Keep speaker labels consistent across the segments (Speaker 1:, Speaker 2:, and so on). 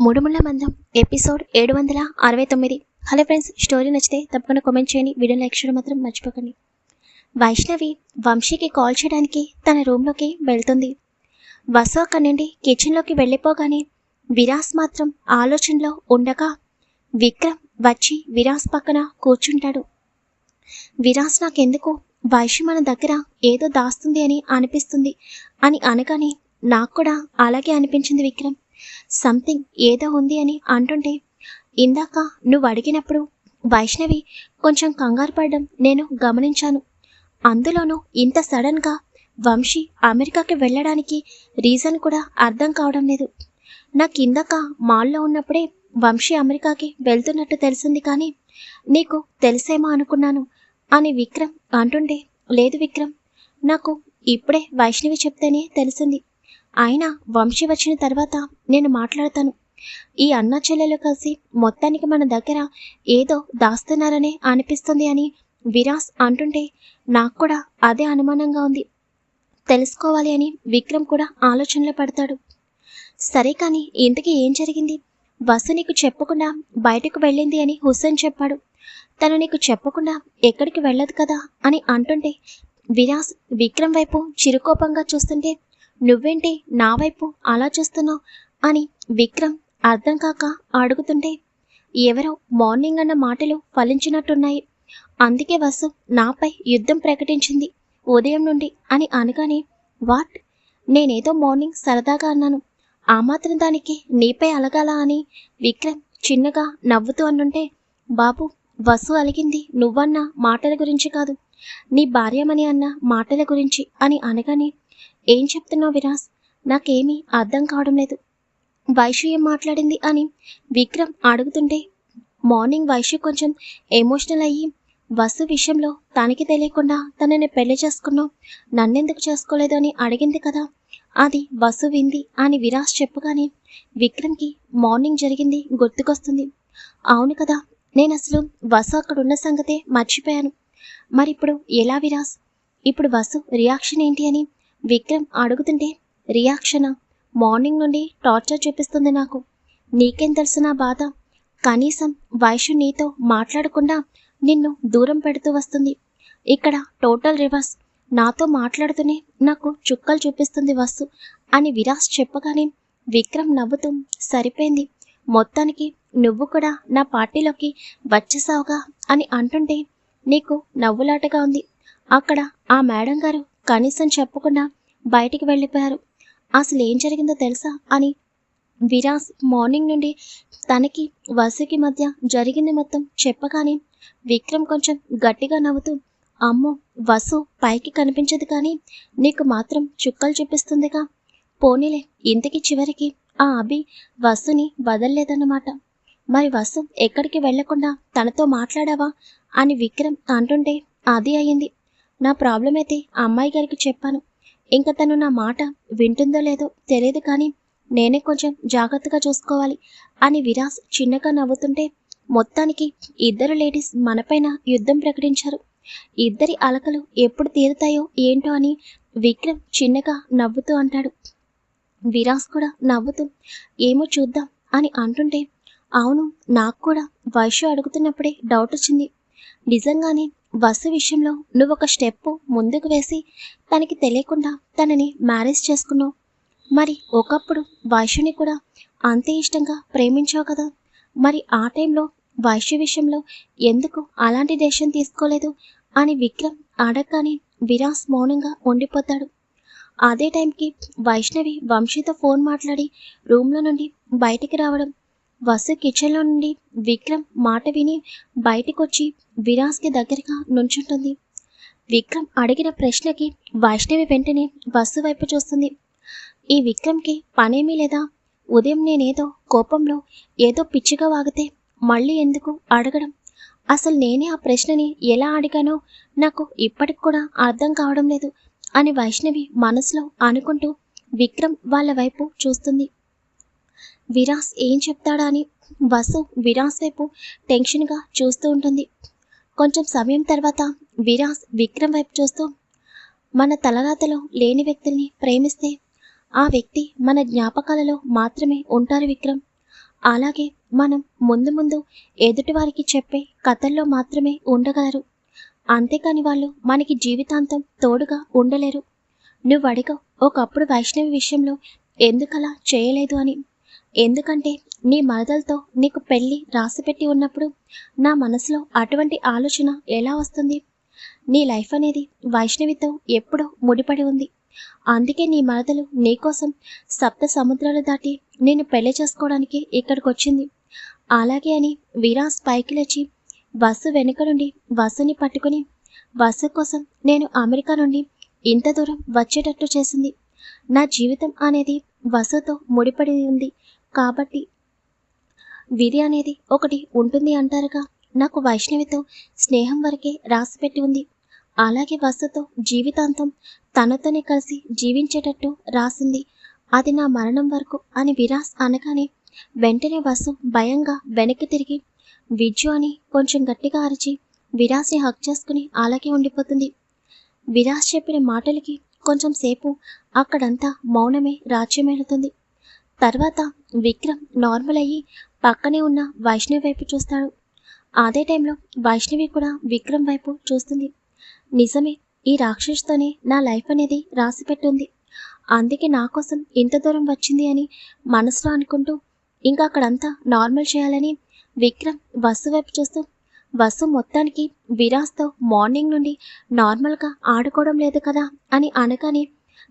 Speaker 1: మూడుముళ్ళ మందం ఎపిసోడ్ ఏడు వందల అరవై తొమ్మిది. హలో ఫ్రెండ్స్ స్టోరీ నచ్చితే తప్పకుండా కామెంట్ చేయండి వీడియో లైక్ చేయడం మాత్రం మర్చిపోకండి. వైష్ణవి వంశీకి కాల్ చేయడానికి తన రూమ్లోకి వెళ్తుంది. వసు అక్కడి నుండి కిచెన్లోకి వెళ్ళిపోగానే విరాస్ మాత్రం ఆలోచనలో ఉండగా విక్రమ్ వచ్చి విరాస్ పక్కన కూర్చుంటాడు. విరాస్ నాకెందుకు? వైష్ణవి మన దగ్గర ఏదో దాస్తుంది అని అనిపిస్తుంది. అని అనగానే నాకు కూడా అలాగే అనిపించింది విక్రమ్. సంథింగ్ ఏదో ఉంది అని అంటుంటే ఇందాక నువ్వు అడిగినప్పుడు వైష్ణవి కొంచెం కంగారు పడడం నేను గమనించాను. అందులోనూ ఇంత సడన్గా వంశీ అమెరికాకి వెళ్ళడానికి రీజన్ కూడా అర్థం కావడం లేదు. నాకు ఇందాక మాల్లో ఉన్నప్పుడే వంశీ అమెరికాకి వెళ్తున్నట్టు తెలిసింది కానీ నీకు తెలిసేమో అనుకున్నాను అని విక్రమ్ అంటుండే లేదు విక్రమ్ నాకు ఇప్పుడే వైష్ణవి చెప్తేనే తెలిసింది. ఆయన వంశీ వచ్చిన తర్వాత నేను మాట్లాడతాను. ఈ అన్న చెల్లెలు కలిసి మొత్తానికి మన దగ్గర ఏదో దాస్తున్నారనే అనిపిస్తుంది అని విరాస్ అంటుంటే నాకు కూడా అదే అనుమానంగా ఉంది. తెలుసుకోవాలి అని విక్రమ్ కూడా ఆలోచనలో పడతాడు. సరే కానీ ఇంతకీ ఏం జరిగింది? వసు నీకు చెప్పకుండా బయటకు వెళ్ళింది అని హుస్సేన్ చెప్పాడు. తను నీకు చెప్పకుండా ఎక్కడికి వెళ్ళదు కదా అని అంటుంటే విరాస్ విక్రమ్ వైపు చిరుకోపంగా చూస్తుంటే నువ్వేంటి నా వైపు అలా చూస్తున్నావు? అని విక్రమ్ అర్థం కాక అడుగుతుంటే ఎవరో మార్నింగ్ అన్న మాటలు ఫలించినట్టున్నాయి. అందుకే వసు నాపై యుద్ధం ప్రకటించింది. ఉదయం నుండి అని అనగానే వాట్? నేనేదో మార్నింగ్ సరదాగా అన్నాను. ఆ మాత్రం దానికి నీపై అలగాల? అని విక్రమ్ చిన్నగా నవ్వుతూ అన్నుంటే బాబు వసు అలిగింది నువ్వన్న మాటల గురించి కాదు. నీ భార్యమని అన్న మాటల గురించి అని అనగానే ఏం చెప్తున్నావు విరాస్ నాకేమీ అర్థం కావడం లేదు. వైషు ఏం మాట్లాడింది అని విక్రమ్ అడుగుతుంటే మార్నింగ్ వైషు కొంచెం ఎమోషనల్ అయ్యి వసు విషయంలో తనకి తెలియకుండా తనని పెళ్ళి చేసుకున్నావు నన్నెందుకు చేసుకోలేదు అని అడిగింది కదా. అది వసు వింది అని విరాస్ చెప్పగానే విక్రమ్కి మార్నింగ్ జరిగింది గుర్తుకొస్తుంది. అవును కదా నేను అసలు వసు అక్కడ ఉన్న సంగతే మర్చిపోయాను. మరిప్పుడు ఎలా విరాస్? ఇప్పుడు వసు రియాక్షన్ ఏంటి అని విక్రమ్ అడుగుతుంటే రియాక్షనా మార్నింగ్ నుండి టార్చర్ చూపిస్తుంది నాకు. నీకేం తెలుసు నా బాధ? కనీసం వైషు నీతో మాట్లాడకుండా నిన్ను దూరం పెడుతూ వస్తుంది. ఇక్కడ టోటల్ రివర్స్. నాతో మాట్లాడుతూనే నాకు చుక్కలు చూపిస్తుంది వస్తు అని విరాస్ చెప్పగానే విక్రమ్ నవ్వుతూ సరిపోయింది. మొత్తానికి నువ్వు కూడా నా పార్టీలోకి వచ్చేసావుగా అని అంటుంటే నీకు నవ్వులాటగా ఉంది. అక్కడ ఆ మేడం గారు కనీసం చెప్పకుండా బయటికి వెళ్ళిపోయారు. అసలు ఏం జరిగిందో తెలుసా అని విరాస్ మార్నింగ్ నుండి తనకి వసుకి మధ్య జరిగింది మొత్తం చెప్పగానే విక్రమ్ కొంచెం గట్టిగా నవ్వుతూ అమ్మో వసు పైకి కనిపించదు కానీ నీకు మాత్రం చుక్కలు చూపిస్తుందిగా. పోనీలే ఇంతకి చివరికి ఆ అభి వసుని వదల్లేదన్నమాట. మరి వసు ఎక్కడికి వెళ్ళకుండా తనతో మాట్లాడావా అని విక్రమ్ అంటుంటే అది అయింది నా ప్రాబ్లం అయితే అమ్మాయి గారికి చెప్పాను. ఇంకా తను నా మాట వింటుందో లేదో తెలియదు కానీ నేనే కొంచెం జాగ్రత్తగా చూసుకోవాలి అని విరాస్ చిన్నగా నవ్వుతుంటే మొత్తానికి ఇద్దరు లేడీస్ మనపైన యుద్ధం ప్రకటించారు. ఇద్దరి అలకలు ఎప్పుడు తీరుతాయో ఏంటో అని విక్రమ్ చిన్నగా నవ్వుతూ అంటాడు. విరాస్ కూడా నవ్వుతూ ఏమో చూద్దాం అని అంటుంటే అవును నాకు కూడా వైశ్య అడుగుతున్నప్పుడే డౌట్ వచ్చింది. నిజంగానే వసు విషయంలో నువ్వు ఒక స్టెప్ ముందుకు వేసి తనకి తెలియకుండా తనని మ్యారేజ్ చేసుకున్నావు. మరి ఒకప్పుడు వైశ్యుని కూడా అంతే ఇష్టంగా ప్రేమించావు కదా. మరి ఆ టైంలో వైశ్య విషయంలో ఎందుకు అలాంటి డెసిషన్ తీసుకోలేదు అని విక్రమ్ అడగగానే విరాస్ మౌనంగా ఉండిపోతాడు. అదే టైంకి వైష్ణవి వంశీతో ఫోన్ మాట్లాడి రూమ్లో నుండి బయటికి రావడం వసు కిచెన్లో నుండి విక్రమ్ మాట విని బయటికొచ్చి విరాస్కి దగ్గరగా నుంచుంటుంది. విక్రమ్ అడిగిన ప్రశ్నకి వైష్ణవి వెంటనే వసు వైపు చూస్తుంది. ఈ విక్రమ్కి పనేమీ లేదా? ఉదయం నేనేదో కోపంలో ఏదో పిచ్చిగా వాగితే మళ్ళీ ఎందుకు అడగడం? అసలు నేనే ఆ ప్రశ్నని ఎలా అడిగానో నాకు ఇప్పటికి కూడా అర్థం కావడం లేదు అని వైష్ణవి మనసులో అనుకుంటూ విక్రమ్ వాళ్ళ వైపు చూస్తుంది. విరాస్ ఏం చెప్తాడా అని వసు విరాస్ వైపు టెన్షన్గా చూస్తూ ఉంటుంది. కొంచెం సమయం తర్వాత విరాస్ విక్రమ్ వైపు చూస్తూ మన తలరాతలో లేని వ్యక్తుల్ని ప్రేమిస్తే ఆ వ్యక్తి మన జ్ఞాపకాలలో మాత్రమే ఉంటారు విక్రమ్. అలాగే మనం ముందు ముందు ఎదుటివారికి చెప్పే కథల్లో మాత్రమే ఉండగలరు. అంతేకాని వాళ్ళు మనకి జీవితాంతం తోడుగా ఉండలేరు. నువ్వు అడిగావు ఒకప్పుడు వైష్ణవి విషయంలో ఎందుకలా చేయలేదు అని. ఎందుకంటే నీ మరదలతో నీకు పెళ్ళి రాసిపెట్టి ఉన్నప్పుడు నా మనసులో అటువంటి ఆలోచన ఎలా వస్తుంది? నీ లైఫ్ అనేది వైష్ణవితో ఎప్పుడో ముడిపడి ఉంది. అందుకే నీ మరదలు నీకోసం సప్త సముద్రాలు దాటి నేను పెళ్ళి చేసుకోవడానికి ఇక్కడికి వచ్చింది అలాగే అని విరాస్ పైకి లేచి బస్సు వెనుక నుండి బస్సుని పట్టుకుని బస్సు కోసం నేను అమెరికా నుండి ఇంత దూరం వచ్చేటట్టు చేసింది. నా జీవితం అనేది బస్సుతో ముడిపడి ఉంది. కాబట్టి విధి అనేది ఒకటి ఉంటుంది అంటారుగా. నాకు వైష్ణవితో స్నేహం వరకే రాసిపెట్టి ఉంది. అలాగే వసుతో జీవితాంతం తనతోనే కలిసి జీవించేటట్టు రాసింది. అది నా మరణం వరకు అని విరాస్ అనగానే వెంటనే వసు భయంగా వెనక్కి తిరిగి విజ్జు అని కొంచెం గట్టిగా అరిచి విరాస్ని హక్ చేసుకుని అలాగే ఉండిపోతుంది. విరాస్ చెప్పిన మాటలకి కొంచెం సేపు అక్కడంతా మౌనమే రాజ్యమేలుతుంది. తర్వాత విక్రమ్ నార్మల్ అయ్యి పక్కనే ఉన్న వైష్ణవి వైపు చూస్తాడు. అదే టైంలో వైష్ణవి కూడా విక్రమ్ వైపు చూస్తుంది. నిజమే ఈ రాక్షసుతోనే నా లైఫ్ అనేది రాసిపెట్టుంది. అందుకే నా కోసం ఇంత దూరం వచ్చింది అని మనసులో అనుకుంటూ ఇంకా అక్కడంతా నార్మల్ చేయాలని విక్రమ్ వసు వైపు చూస్తూ వసు మొత్తానికి విరాస్తో మార్నింగ్ నుండి నార్మల్గా ఆడుకోవడం లేదు కదా అని అనగానే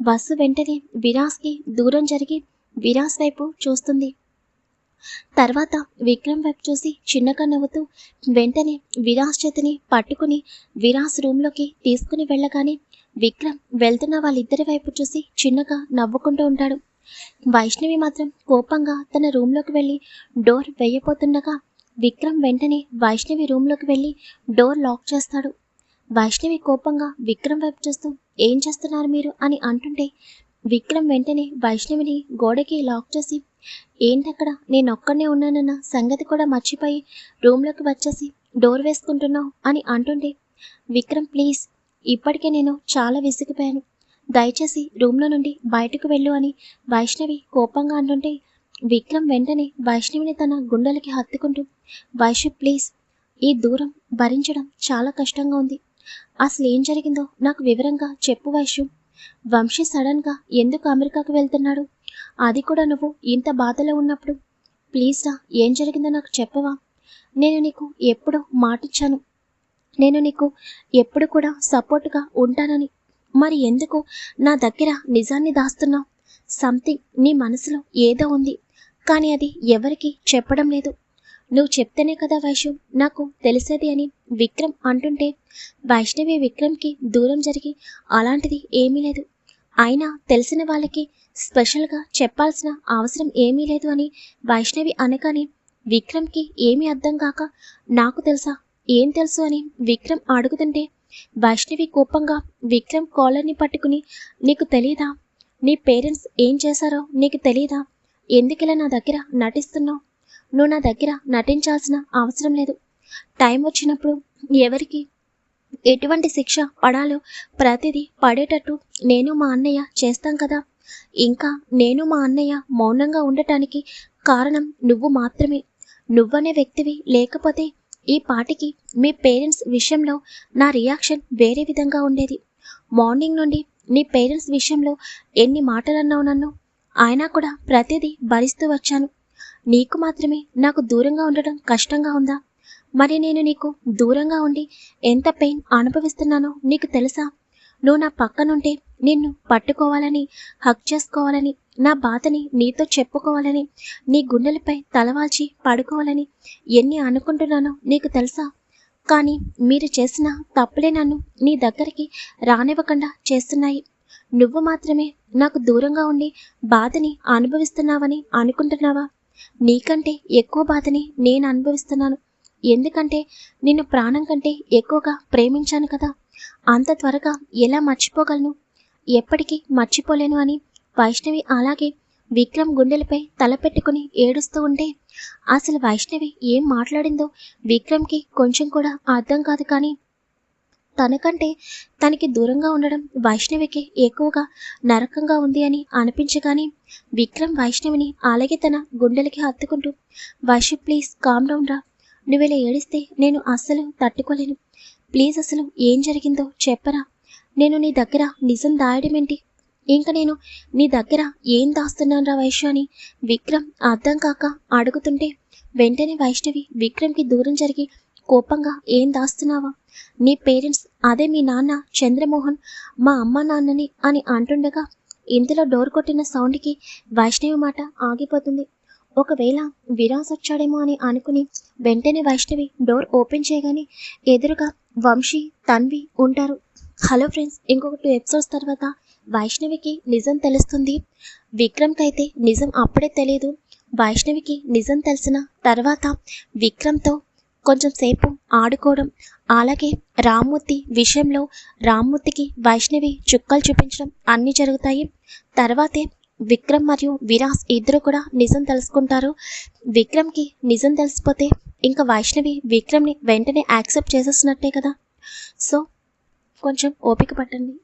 Speaker 1: వసు వెంటనే విరాస్కి దూరం జరిగి విరాస్ వైపు చూస్తుంది. తర్వాత విక్రమ్ వైపు చూసి చిన్నగా నవ్వుతూ వెంటనే విరాస్ చేతిని పట్టుకుని విరాస్ రూమ్లోకి తీసుకుని వెళ్ళగానే విక్రమ్ వెళ్తున్న వాళ్ళిద్దరి వైపు చూసి చిన్నగా నవ్వుకుంటూ ఉంటాడు. వైష్ణవి మాత్రం కోపంగా తన రూమ్లోకి వెళ్ళి డోర్ వేయబోతుండగా విక్రమ్ వెంటనే వైష్ణవి రూమ్లోకి వెళ్ళి డోర్ లాక్ చేస్తాడు. వైష్ణవి కోపంగా విక్రమ్ వైపు చూస్తూ ఏం చేస్తున్నారు మీరు? అని అంటుంటే విక్రమ్ వెంటనే వైష్ణవిని గోడకి లాక్ చేసి ఏంటక్కడ? నేను ఒక్కడనే ఉన్నానన్న సంగతి కూడా మర్చిపోయి రూమ్లోకి వచ్చేసి డోర్ వేసుకుంటున్నావు అని అంటుంటే విక్రమ్ ప్లీజ్ ఇప్పటికే నేను చాలా విసిగిపోయాను. దయచేసి రూమ్లో నుండి బయటకు వెళ్ళు అని వైష్ణవి కోపంగా అంటుంటే విక్రమ్ వెంటనే వైష్ణవిని తన గుండెలకి హత్తుకుంటూ వైష్ణవి ప్లీజ్ ఈ దూరం భరించడం చాలా కష్టంగా ఉంది. అసలు ఏం జరిగిందో నాకు వివరంగా చెప్పు వైష్ణవ్. వంశీ సడన్గా ఎందుకు అమెరికాకు వెళ్తున్నాడు? అది కూడా నువ్వు ఇంత బాధలో ఉన్నప్పుడు. ప్లీజ్ రా ఏం జరిగిందో నాకు చెప్పవా? నేను నీకు ఎప్పుడో మాటిచ్చాను. నేను నీకు ఎప్పుడు కూడా సపోర్ట్గా ఉంటానని. మరి ఎందుకు నా దగ్గర నిజాన్ని దాస్తున్నావు? సంథింగ్ నీ మనసులో ఏదో ఉంది. కానీ అది ఎవరికి చెప్పడం లేదు. నువ్వు చెప్తేనే కదా వైషు నాకు తెలిసేది అని విక్రమ్ అంటుంటే వైష్ణవి విక్రమ్కి దూరం జరిగి అలాంటిది ఏమీ లేదు. అయినా తెలిసిన వాళ్ళకి స్పెషల్గా చెప్పాల్సిన అవసరం ఏమీ లేదు అని వైష్ణవి అనగానే విక్రమ్కి ఏమీ అర్థం కాక నాకు తెలుసా ఏం తెలుసు అని విక్రమ్ అడుగుతుంటే వైష్ణవి కోపంగా విక్రమ్ కాలర్ని పట్టుకుని నీకు తెలీదా నీ పేరెంట్స్ ఏం చేశారో నీకు తెలీదా ఎందుకిలా నా దగ్గర నటిస్తున్నావు నువ్వు నా దగ్గర నటించాల్సిన అవసరం లేదు. టైం వచ్చినప్పుడు ఎవరికి ఎటువంటి శిక్ష పడాలో ప్రతిదీ పడేటట్టు నేను మా అన్నయ్య చేస్తాం కదా. ఇంకా నేను మా అన్నయ్య మౌనంగా ఉండటానికి కారణం నువ్వు మాత్రమే. నువ్వనే వ్యక్తివి లేకపోతే ఈ పాటికి మీ పేరెంట్స్ విషయంలో నా రియాక్షన్ వేరే విధంగా ఉండేది. మార్నింగ్ నుండి నీ పేరెంట్స్ విషయంలో ఎన్ని మాటలన్నావు నన్ను? అయినా కూడా ప్రతిదీ భరిస్తూ వచ్చాను. నీకు మాత్రమే నాకు దూరంగా ఉండటం కష్టంగా ఉందా? మరి నేను నీకు దూరంగా ఉండి ఎంత పెయిన్ అనుభవిస్తున్నానో నీకు తెలుసా? నువ్వు నా పక్కనుంటే నిన్ను పట్టుకోవాలని హక్ చేసుకోవాలని నా బాధని నీతో చెప్పుకోవాలని నీ గుండెలపై తలవాల్చి పడుకోవాలని ఎన్ని అనుకుంటున్నానో నీకు తెలుసా? కానీ మీరు చేసిన తప్పులే నన్ను నీ దగ్గరికి రానివ్వకుండా చేస్తున్నాయి. నువ్వు మాత్రమే నాకు దూరంగా ఉండి బాధని అనుభవిస్తున్నావని అనుకుంటున్నావా? నీకంటే ఎక్కువ బాధని నేను అనుభవిస్తున్నాను. ఎందుకంటే నిన్ను ప్రాణం కంటే ఎక్కువగా ప్రేమించాను కదా. అంత త్వరగా ఎలా మర్చిపోగలను? ఎప్పటికీ మర్చిపోలేను అని వైష్ణవి అలాగే విక్రమ్ గుండెలపై తలపెట్టుకుని ఏడుస్తూ ఉంటే అసలు వైష్ణవి ఏం మాట్లాడిందో విక్రమ్కి కొంచెం కూడా అర్థం కాదు కానీ తనకంటే తనకి దూరంగా ఉండడం వైష్ణవికి ఎక్కువగా నరకంగా ఉంది అని అనిపించగానే విక్రమ్ వైష్ణవిని అలాగే తన గుండెలకి హత్తుకుంటూ వైష్ణవ్ ప్లీజ్ కామ్ డౌన్ రా. నువ్వు ఇలా ఏడిస్తే నేను అస్సలు తట్టుకోలేను. ప్లీజ్ అసలు ఏం జరిగిందో చెప్పరా. నేను నీ దగ్గర నిజం దాయడమేంటి ఏంటి? ఇంకా నేను నీ దగ్గర ఏం దాస్తున్నాను రా వైష్ణవి అని విక్రమ్ అర్థం కాక అడుగుతుంటే వెంటనే వైష్ణవి విక్రమ్కి దూరం జరిగి కోపంగా ఏం దాస్తున్నావా? నీ పేరెంట్స్ అదే మీ నాన్న చంద్రమోహన్ మా అమ్మ నాన్నని అని అంటుండగా ఇంతలో డోర్ కొట్టిన సౌండ్కి వైష్ణవి మాట ఆగిపోతుంది. ఒకవేళ విరాస్ వచ్చాడేమో అని అనుకుని వెంటనే వైష్ణవి డోర్ ఓపెన్ చేయగానే ఎదురుగా వంశీ తన్వి ఉంటారు. హలో ఫ్రెండ్స్ ఇంకొక టూ ఎపిసోడ్స్ తర్వాత వైష్ణవికి నిజం తెలుస్తుంది. విక్రమ్కి అయితే నిజం అప్పుడే తెలియదు వైష్ణవికి నిజం తెలిసిన తర్వాత విక్రమ్తో కొంచెం సేపు ఆడుకోవడం అలాగే రామ్మూర్తి విషయంలో రామ్మూర్తికి వైష్ణవి చుక్కలు చూపించడం అన్నీ జరుగుతాయి. తర్వాతే విక్రమ్ మరియు విరాస్ ఇద్దరు కూడా నిజం తెలుసుకుంటారు. విక్రమ్కి నిజం తెలిసిపోతే ఇంకా వైష్ణవి విక్రమ్ని వెంటనే యాక్సెప్ట్ చేసేసినట్టే కదా. సో కొంచెం ఓపిక పట్టండి.